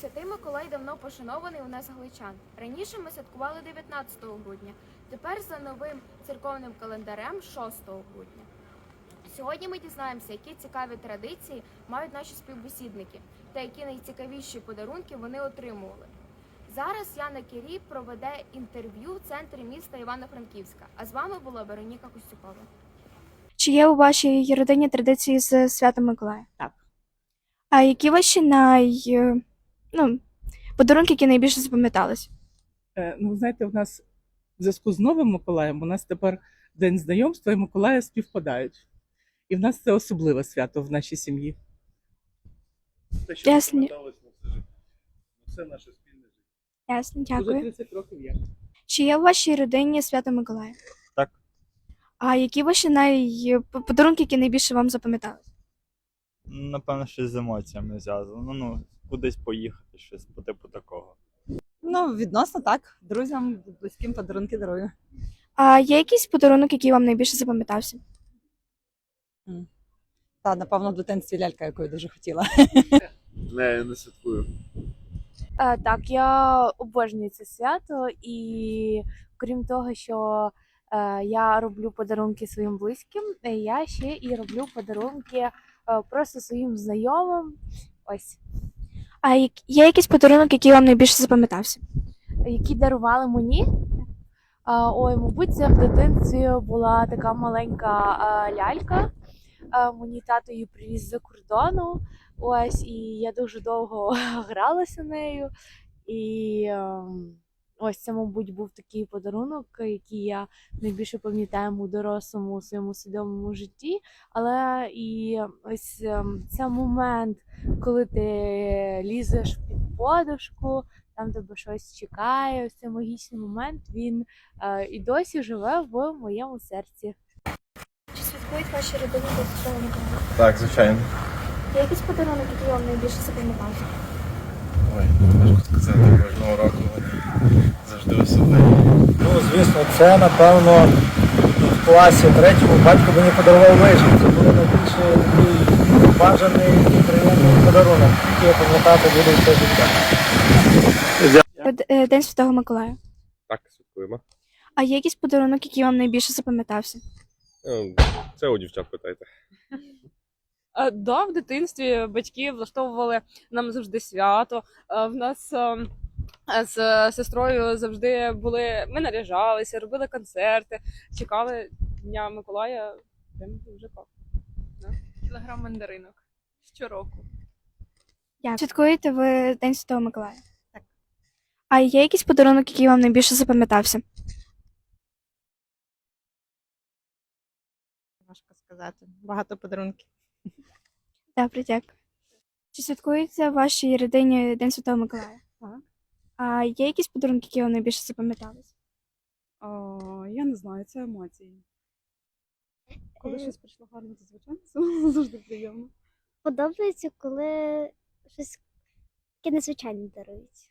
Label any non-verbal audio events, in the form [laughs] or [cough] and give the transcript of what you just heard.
Святий Миколай давно пошанований у нас галичан. Раніше ми святкували 19 грудня, тепер за новим церковним календарем 6 грудня. Сьогодні ми дізнаємося, які цікаві традиції мають наші співбесідники та які найцікавіші подарунки вони отримували. Зараз Яна Кірій проведе інтерв'ю в центрі міста Івано-Франківська. А з вами була Вероніка Костюкова. Чи є у вашій родині традиції з Святом Миколая? Так. А які ваші най... ну, подарунки, які найбільше запам'ятались? Е, Ну, ви знаєте, у нас в зв'язку з новим Миколаєм у нас тепер день знайомства і Миколая співпадають. І в нас це особливе свято в нашій сім'ї. Те, що Ясно. запам'яталось на все життя. На все наше спільне життя. Ясно, Уже дякую. 30 років є. Чи є у вашій родині Свято Миколая? Так. А які ваші най... п- подарунки, які найбільше вам запам'ятались? Напевно, щось з емоціями зв'язано. Ну, кудись поїхати, щось по типу такого. Ну, відносно так. Друзям, близьким подарунки дарую. А є якийсь подарунок, який вам найбільше запам'ятався? Та, напевно, в дитинстві лялька, яку я дуже хотіла. [laughs] Не, я не святкую. Е, Так, я обожнюю це свято, і крім того, що я роблю подарунки своїм близьким, е, я ще і роблю подарунки е, просто своїм знайомим. Ось, А є якийсь подарунок, який вам найбільше запам'ятався? які дарували мені. Ой, мабуть, це в дитинстві була така маленька лялька. Мені тато її привіз за кордону. Ось, і я дуже довго [laughs] гралася нею. І ем, ось це, мабуть, був такий подарунок, який я найбільше пам'ятаю у дорослому своєму свідомому житті. Але і ось ем, це момент, коли ти лізеш під подушку, там тебе щось чекає. Ось цей магічний момент він е, і досі живе в моєму серці. Чи святкують ваші родині до Миколая? Так, звичайно. Якийсь подарунок, який вам найбільше запам'ятався? Ой, важко сказати, кожного року вони завжди особливі. Ну, звісно, це напевно в класі третьому батько мені подарував лижі. Це буде найбільше такий бажаний і приємний подарунок, який я пам'ятати буду все життя. Е, День Святого Миколая. Так, святкуємо. А є якийсь подарунок, який вам найбільше запам'ятався? Е, Це у дівчат питайте. Е, Да, в дитинстві батьки влаштовували нам завжди свято. Е, В нас е, з сестрою завжди були. Ми наряжалися, робили концерти, чекали Дня Миколая. Прям дуже как. Кілограм мандаринок щороку. Як? Святкуєте ви День Святого Миколая? Так. А є якийсь подарунок, який вам найбільше запам'ятався? Важко сказати. Багато подарунків. Добре, дякую. Чи святкується в вашій родині День Святого Миколая? Так. А є якісь подарунки, які вам найбільше запам'ятались? Я не знаю, це емоції. Коли щось прийшло гарно, то звичайно це [laughs] завжди приємно. Подобається, коли щось таке незвичайне дарують.